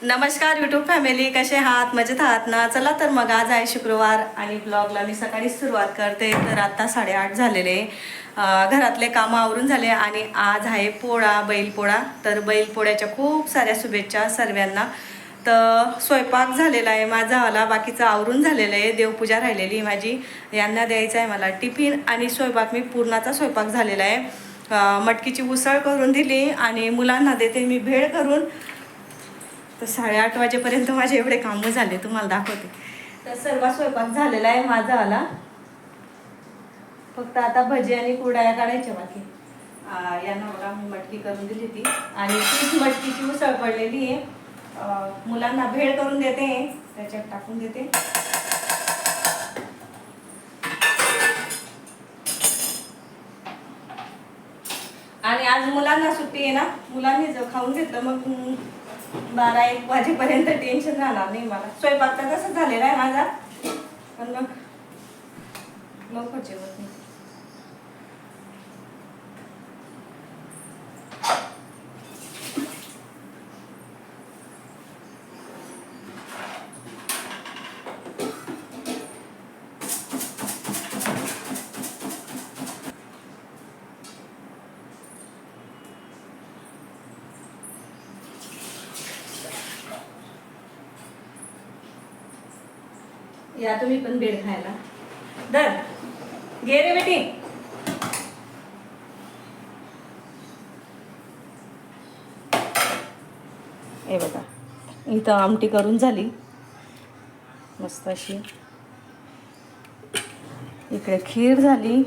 नमस्कार YouTube family कसे आहात? मजेत आहात ना? चला तर मग आज आहे शुक्रवार आणि ब्लॉगला मी सकाळी सुरुवात करते. तर आता साडेआठ झालेले. घरातले कामं आवरून झाले आणि आज आहे पोळा बैलपोळा. तर बैलपोळ्याच्या खूप साऱ्या शुभेच्छा सर्वांना. तर स्वयंपाक झालेला आहे माझा माझावाला बाकीचं आवरून झालेलं आहे. देवपूजा राहिलेली माझी. यांना द्यायचं आहे मला टिफिन आणि स्वयंपाक. मी पूर्णाचा स्वयंपाक झालेला आहे. मटकीची उसळ करून दिली आणि मुलांना देते मी भेळ करून. तर साडेआठ वाजेपर्यंत माझे एवढे कामं झाले तुम्हाला दाखवते. तर सर्व स्वयंपाक झालेला आहे माझा आला. फक्त आता भजी आणि कुडाया काढायच्या बाकी. या यांना बघा मी मटकी करून दिली ती आणि तीच मटकीची उसळ पडलेली आहे. मुलांना भेळ करून देते. त्याच्यात टाकून देते. आणि आज मुलांना सुट्टी आहे ना मुलांनी जर खाऊन घेतलं मग बारा एक वाजेपर्यंत टेन्शन राहणार नाही मला. स्वयंपाक तर तसंच झालेला आहे माझा. पण मग मग जेवत नाही. या तुम्ही पण बेड खायला. दर घे रे बेटी. हे बघा इथं आमटी करून झाली. मस्त अशी. इकडे खीर झाली.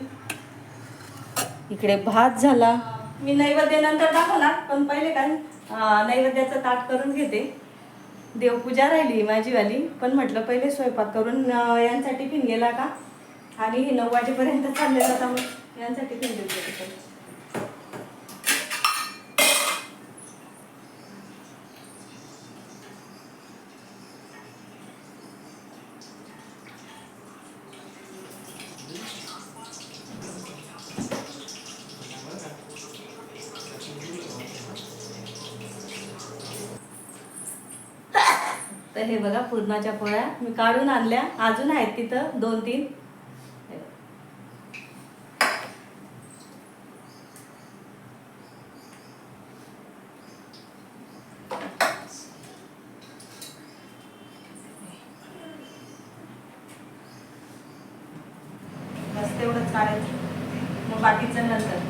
इकडे भात झाला. मी नैवेद्यानंतर दाखवणार पण पहिले काय नैवेद्याचं ताट करून घेते. देवपूजा राहिली माझीवाली. पण म्हटलं पहिले स्वयंपाक करून यांचा टिफिन गेला का? आणि हे नऊ वाजेपर्यंत चालले जाता मग यांचा टिफिन देऊ बघा पूर्णाच्या पोळ्या मी काढून आणल्या. अजून आहेत तिथं दोन तीन हे बघा. बस तेवढंच काढायचं मग बाकीचं नंतर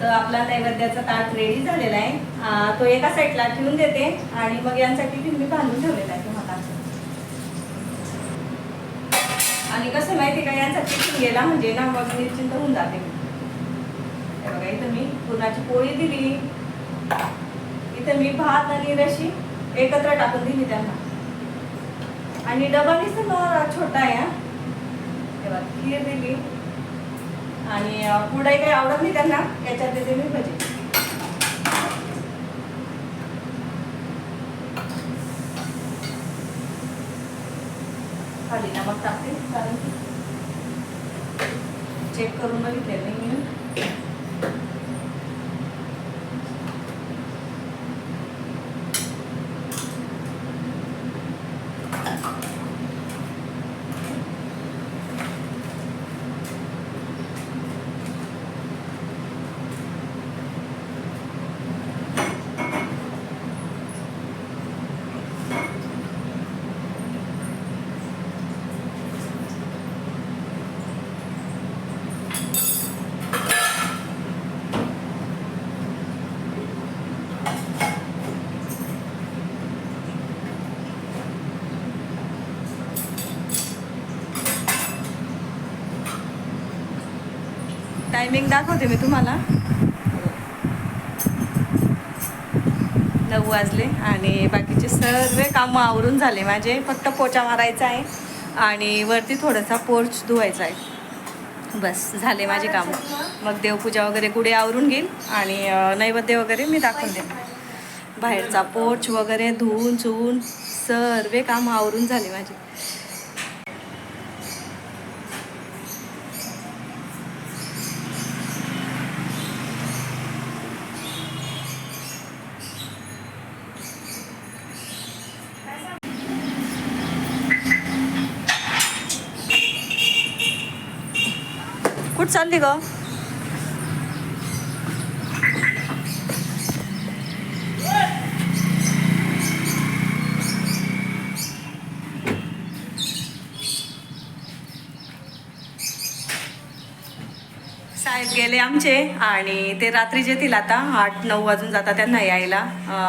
तर आपला नैवेद्याचा ताट रेडी झालेला आहे. तो एका साईडला ठेवून देते आणि मग यांसाठी मी बांधून ठेवलेला आहे तुम्हाला आणि कसं माहिती का यांसाठी शिंगेला म्हणजे ना मग निश्चिंत होऊन जाते. बघा इथं मी पुरणाची पोळी दिली. इथं मी भात आणि रशी एकत्र टाकून दिली त्यांना. आणि डबा दिसतो छोटा आहे खीर दिली. आणि अं, काही आवडत नाही त्यांना याच्यात देते मी भजी. खाली मग टाकते कारण चेक करून बघितले नाही मी टायमिंग दाखवते मी तुम्हाला. नऊ वाजले आणि बाकीचे सर्व कामं आवरून झाले. माझे फक्त पोचा मारायचा आहे आणि वरती थोडासा पोर्च धुवायचा आहे. बस झाले माझे कामं. मग देवपूजा वगैरे गुढे आवरून घेईल आणि नैवेद्य वगैरे मी दाखवून देईन. बाहेरचा पोर्च वगैरे धुवून चुवून सर्व कामं आवरून झाले माझे. कुठं चालली ग? गेले आमचे आणि ते रात्री जेतील आता आठ नऊ वाजून जातात त्यांना यायला.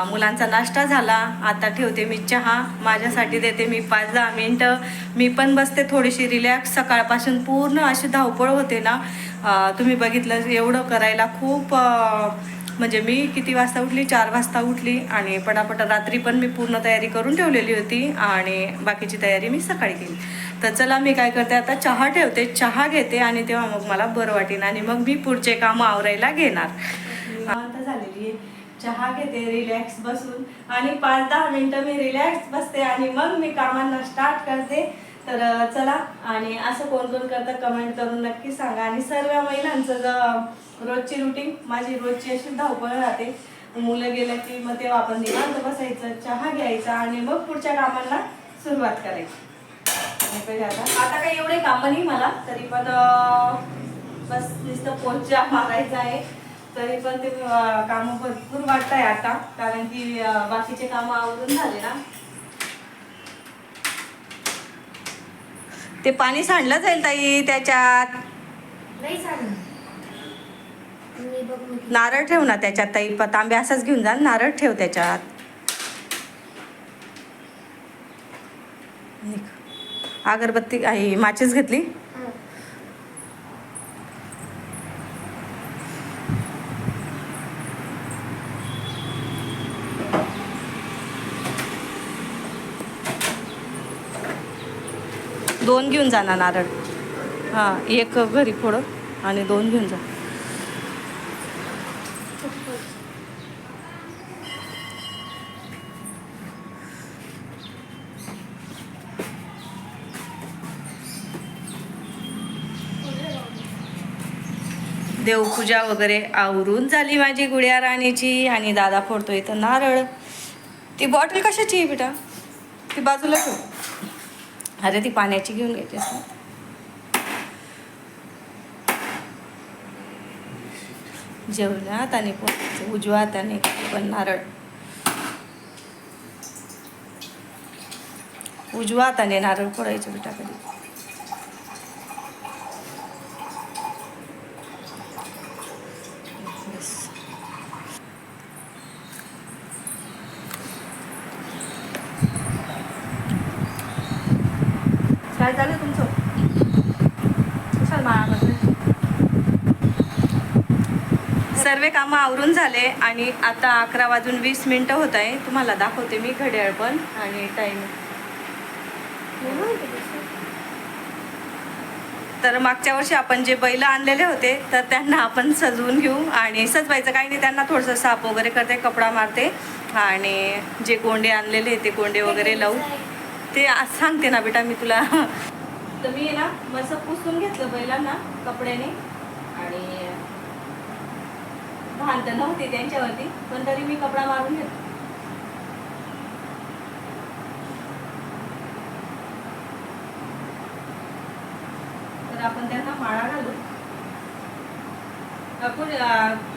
मुलांचा नाश्ता झाला. आता ठेवते मी चहा. माझ्यासाठी देते मी पाच दहा मिनटं. मी पण बसते थोडीशी रिलॅक्स सकाळपासून पूर्ण अशी धावपळ होते ना. तुम्ही बघितलं एवढं करायला खूप म्हणजे मी किती वाजता उठली? चार वाजता उठली आणि पटापट रात्री पण मी पूर्ण तयारी करून ठेवलेली होती आणि बाकीची तयारी मी सकाळी केली. तर चला मी काय करते आता चहा ठेवते चहा घेते आणि तेव्हा मग मला बरं वाटेल आणि मग मी पुढचे कामं आवरायला घेणार. आता झालेली आहे. चहा घेते रिलॅक्स बसून आणि पाच दहा मिनटं मी रिलॅक्स बसते आणि मग मी कामांना स्टार्ट करते. तर चला आणि असं कोण कोण करतं कमेंट करून नक्की सांगा. आणि सर्व महिलांचं रोजची रुटीन माझी रोजची अशी धावपळ राहते. मुलं गेलं की मग तेव्हा आपण निवांत बसायचं चहा घ्यायचा आणि मग पुढच्या कामांना सुरुवात करायची. आणि पहिले आता. आता काही एवढे कामं नाही मला तरी पण बस नुसतं पोचा मारायचा आहे. तरी पण ते कामं भरपूर वाटत आहे आता कारण की बाकीचे कामं आवरून झाले ना. ते पाणी सांडलं जाईल ताई त्याच्यात? नाही बघून नारळ ठेव ना त्याच्यात ताई प- तांबे असाच घेऊन जा नारळ ठेव त्याच्यात. निघ. अगरबत्ती आहे माचीस घेतली? दोन घेऊन जा ना नारळ. हां एक घरी फोडं आणि दोन घेऊन जा. देवपूजा वगैरे आवरून झाली माझी गुड्या राणीची आणि दादा फोडतो इथं नारळ. ती बॉटल कशाची आहे बेटा? ती बाजूला ठेव. अरे ती पाण्याची घेऊन घ्यायचीस ना. जेवल्या हाताने फोडायचं उजव्या हाताने पण नारळ. उजवा हाताने नारळ फोडायचं बेटा कधी बस. काय झालं तुमचं कुशाल माळामध्ये सर्व कामं आवरून झाले आणि आता अकरा वाजून वीस मिनटं होत आहे. तुम्हाला दाखवते मी घड्याळ पण आणि टाईम तर मागच्या वर्षी आपण जे बैल आणलेले होते तर त्यांना आपण सजवून घेऊ. आणि सजवायचं काही नाही त्यांना थोडंसं साप वगैरे करते कपडा मारते. आणि जे गोंडे आणलेले ते गोंडे वगैरे लावू. ते सांगते ना बेटा मी तुला. तर मी ना मस्त पुसून घेतलं बैलांना कपड्याने. घाण तर नव्हती त्यांच्यावरती पण तरी मी कपडा मारून घेतो तर आपण त्यांना माळा घालू आपण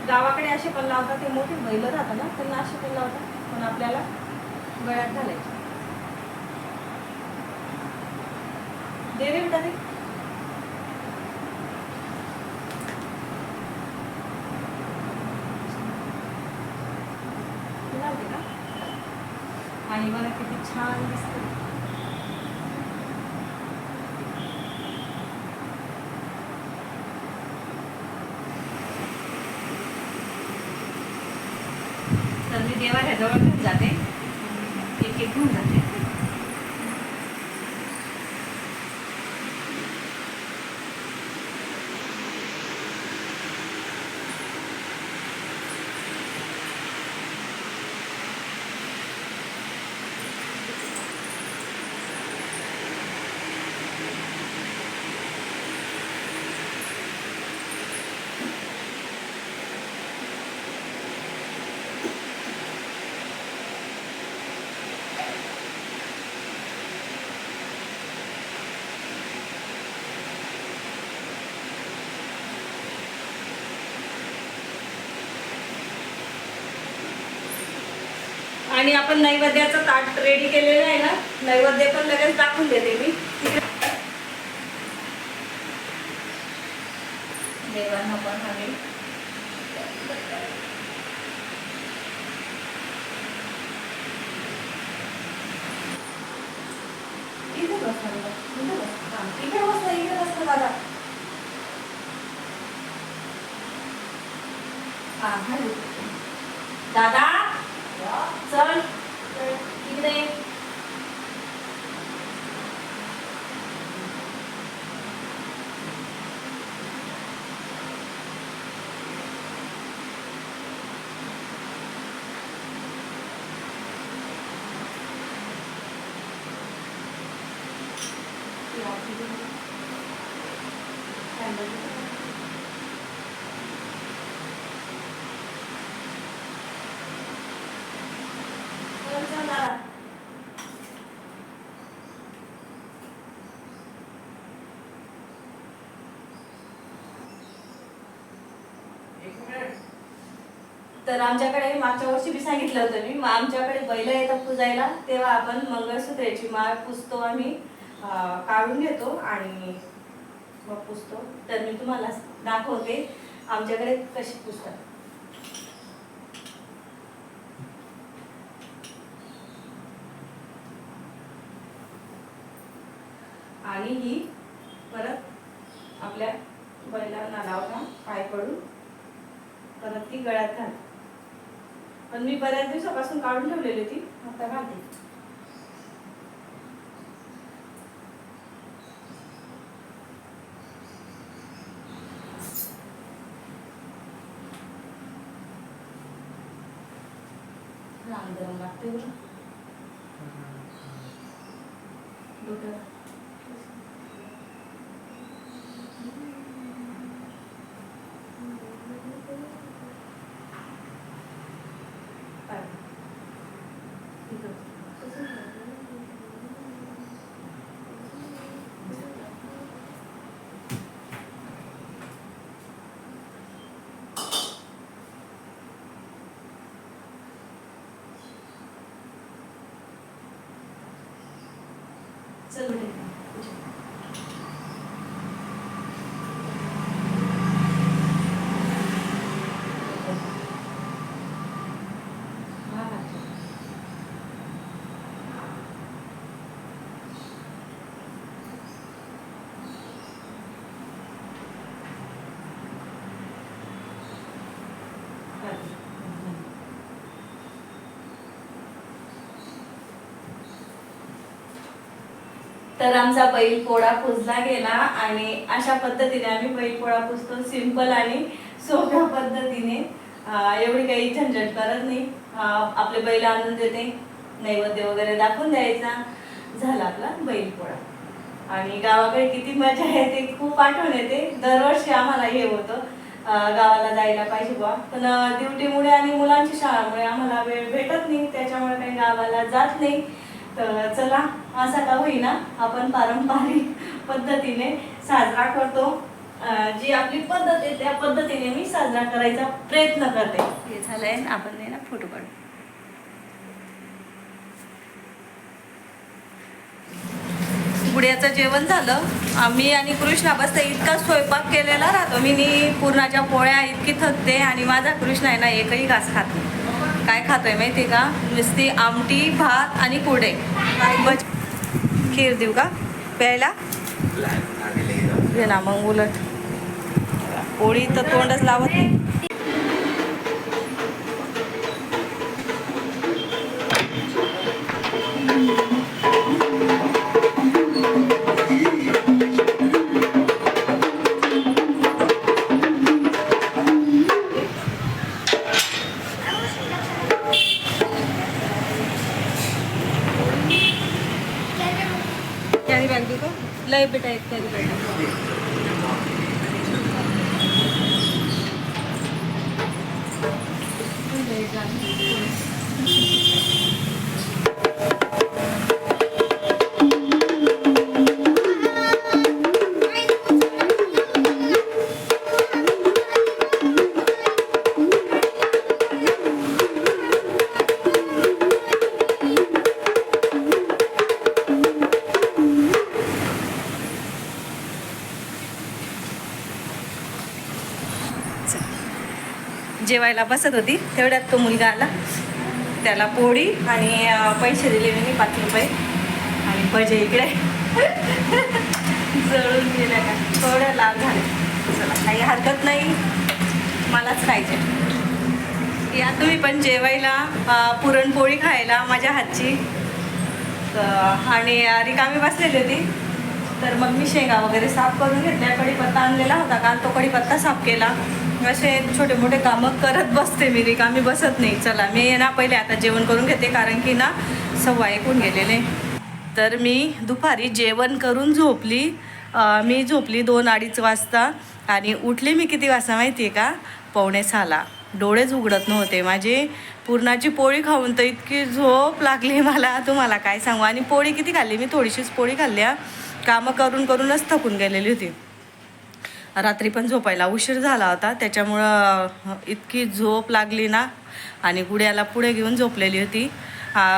गावाकडे असे पण लावतात ते मोठे बैल राहतात ना त्यांना असे पण लावतात पण आपल्याला गळ्यात घालायचे. दे रे. बेटा दे तू घालते का? आणि मला किती छान दिसतं तर मी देवाऱ्याजवळ घेऊन जाते एक एक घेऊन जाते आणि आपण नैवेद्याचं ताट रेडी केलेलं आहे ना नैवेद्य पण लगेच दाखवून देते मी. देवांना पण आम्ही इथे बसा दादा. इथे बसा. हा, इकडे बसा इकडे बसा दादा हा, खाली. दादा चल चल, इकडे ये. चल, चल, दादा. तर आमच्याकडे मागच्या वर्षी मी सांगितलं होतं मी आमच्याकडे बैल येतात पुजायला तेव्हा आपण मंगळसूत्राची माळ पुसतो आम्ही अं, काढून घेतो आणि मग पुसतो. तर मी तुम्हाला दाखवते आमच्याकडे कशी पुसतात. आणि ही परत आपल्या बैलांना लावता पाय पडून परत ती गळ्यात घाल पण मी बऱ्याच दिवसापासून काढून ठेवलेली होती आता घालते. लागते बरं. डोक्याला. पाय. इथं. चल बेटा हा, हा. तर आमचा बैल पोळा पुजला गेला आणि अशा पद्धतीने आम्ही बैल पोळा पुजतो सिंपल आणि सोप्या पद्धतीने. एवढी काही झंझट करत नाही. आपले बैल आणून देते. नैवेद्य वगैरे दाखवून द्यायचा. झाला आपला बैल पोळा आणि गावाकडे किती मजा येते खूप आठवण येते. दरवर्षी आम्हाला हे होतं. गावाला जायला पाहिजे बा पण ड्युटीमुळे आणि मुलांची शाळामुळे आम्हाला वेळ भेटत नाही. त्याच्यामुळे काही गावाला जात नाही. तर चला असा का होईना. आपण पारंपरिक पद्धतीने साजरा करतो. जी आपली पद्धत आहे त्या पद्धतीने मी साजरा करायचा प्रयत्न करते. हे झालंय आपण ना फोटो काढू गुड्याचं जेवण झालं. आम्ही आणि कृष्णा बसता इतका स्वयंपाक केलेला राहतो. मी नी पूर्णाच्या पोळ्या इतकी थकते आणि माझा कृष्णा आहे ना एकही घास खात नाही. काय खातोय माहिती आहे का? नुसती आमटी भात आणि कुडे बच खीर देऊ का? प्यायला? घे ना मग उलट. पोळी तर तोंडच लावत नाही. देऊ का लय एक कॅरी जेवायला बसत होती. तेवढ्यात तो मुलगा आला. त्याला पोळी आणि पैसे दिले मी पाच रुपये. आणि भजे इकडे. जळून गेल्या का थोड्या लाल झाले. चला काही हरकत नाही. मलाच खायचे या तुम्ही पण जेवायला पुरणपोळी खायला माझ्या हातची. आणि रिकामी बसलेली होती. तर मग मी शेंगा वगैरे साफ करून घेतल्या. कढीपत्ता आणलेला होता. काल तो कढीपत्ता साफ केला. असे छोटे मोठे कामं करत बसते मी रिकामी बसत नाही. चला मी ना पहिले आता जेवण करून घेते कारण की ना सव्वा ऐकून गेलेले. तर मी दुपारी जेवण करून झोपली. मी झोपली दोन अडीच वाजता आणि उठले मी किती वाजता माहिती आहे का? पावणे सहाला. डोळेच उघडत नव्हते माझे. पुरणाची पोळी खाऊन तर इतकी झोप लागली मला. तुम्हाला काय सांगू? आणि पोळी किती खाल्ली? मी थोडीशीच पोळी खाल्ल्या कामं करून करूनच थकून गेलेली होती. रात्री पण झोपायला उशीर झाला होता. त्याच्यामुळं इतकी झोप लागली ना. आणि गुड्याला पुढे घेऊन झोपलेली होती.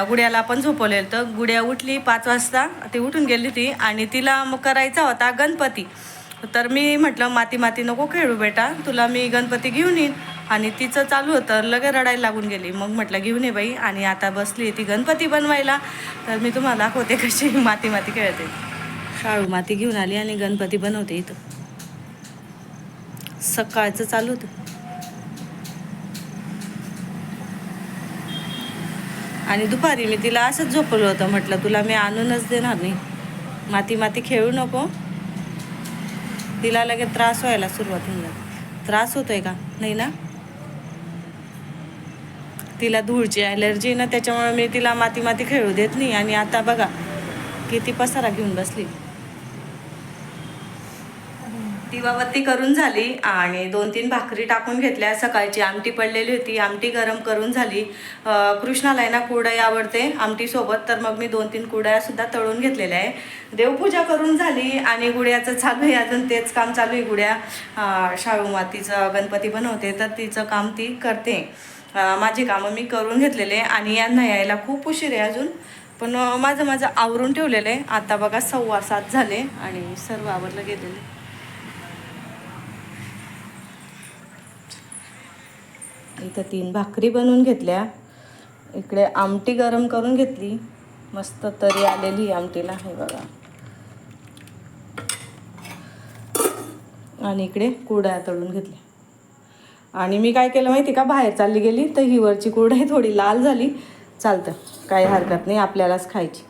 गुड्याला पण झोपवलेलं तर गुड्या उठली पाच वाजता. ती उठून गेली होती. आणि तिला मग करायचा होता गणपती. तर मी म्हटलं माती माती नको खेळू बेटा. तुला मी गणपती घेऊन येईन. आणि तिचं चालू होतं. लगे रडायला लागून गेली. मग म्हटलं घेऊन ये बाई. आणि आता बसली ती गणपती बनवायला. तर मी तुम्हाला दाखवते कशी माती माती खेळते. शाळू माती घेऊन आली आणि गणपती बनवते इथं. सकाळचं चालू होतं. आणि दुपारी मी तिला असंच झोपवलं होतं म्हटलं तुला मी आणूनच देणार नाही. माती माती खेळू नको. तिला लगेच त्रास व्हायला सुरुवात होऊन जाते. त्रास होतोय का? नाही ना? तिला धूळची ॲलर्जी ना त्याच्यामुळे मी तिला माती माती खेळू देत नाही. आणि आता बघा किती पसारा घेऊन बसली. दिवाबत्ती करून झाली आणि दोन तीन भाकरी टाकून घेतल्या. सकाळची आमटी पडलेली होती. आमटी गरम करून झाली. कृष्णाला आहे ना कुडाई आवडते आमटीसोबत तर मग मी दोन तीन कुडायासुद्धा तळून घेतलेल्या आहे देवपूजा करून झाली आणि गुड्याचं चालू आहे अजून. तेच काम चालू आहे गुड्या. शाळू मातीचं गणपती बनवते तर तिचं काम ती करते. माझी कामं मी करून घेतलेले आणि यांना यायला खूप उशीर आहे अजून. पण माझं माझं आवरून ठेवलेलं आहे. आता बघा सव्वा सात झाले आणि सर्व आवरलं गेलेलं इथं तीन भाकरी बनवून घेतल्या. इकडे आमटी गरम करून घेतली. मस्त तरी आलेली आमटीला हे बघा. आणि इकडे कुरड्या तळून घेतल्या. आणि मी काय केलं माहिती का? बाहेर चालली गेली तर ही वरची थोडी लाल झाली. चालतं काही हरकत नाही आपल्यालाच खायची.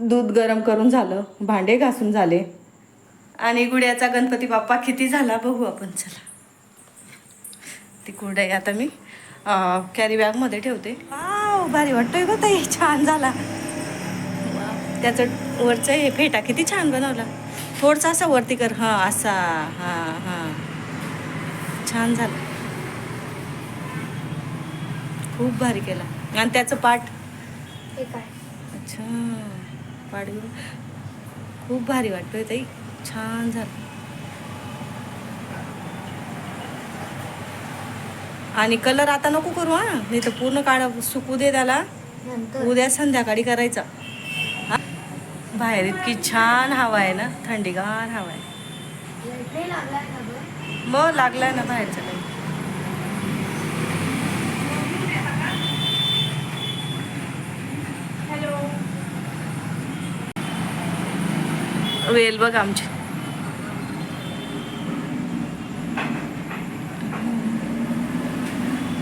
दूध गरम करून झालं भांडे घासून झाले. आणि गुड्याचा गणपती बाप्पा किती झाला बघू आपण चला. ती कुरडई आता मी. कॅरी बॅगमध्ये ठेवते. वाव भारी वाटतोय गं ताई. छान झाला. त्याचं वरचं हे फेटा किती छान बनवला. थोडंसं असं वरती कर. हां असा. हां हां. छान झाला. खूप भारी केला. आणि त्याचं पाठ काय? अच्छा. पाठ खूप भारी वाटतोय ताई. छान झालं. आणि कलर आता नको करू हा. नाही तर पूर्ण काढा सुकू दे त्याला. उद्या संध्याकाळी करायचा. हा? बाहेर इतकी छान हवा आहे ना थंडीगार हवा आहे. मग लागलाय ना बाहेरचा हॅलो वेल बघ आमची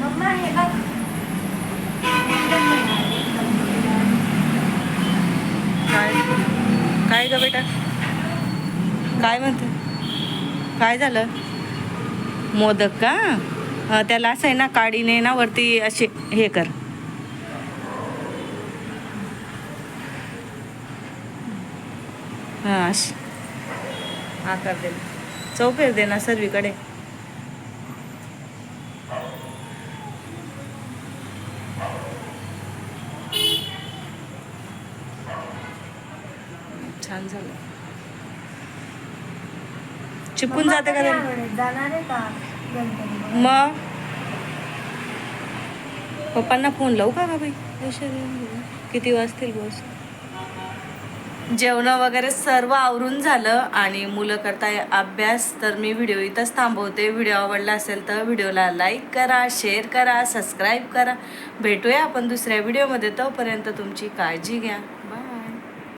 मम्मा हे बघ काय काय ग बेटा काय म्हणते काय झालं? मोदक का? त्याला असं आहे ना काडीने ना वरती असे हे कर. हां आकार दे. चौफेर दे ना सर्वीकडे. छान झालं. चिपून जाते का? जाणार आहे का मग? पप्पांना फोन लावू का बाई. किती वाजतील बस? जेवणं वगैरे सर्व आवरून झालं आणि मुलं करताय अभ्यास तर मी व्हिडिओ इथंच थांबवते. व्हिडिओ आवडला असेल तर व्हिडिओला लाईक करा शेअर करा सबस्क्राईब करा. भेटूया आपण दुसऱ्या व्हिडिओमध्ये. तोपर्यंत तुमची काळजी घ्या.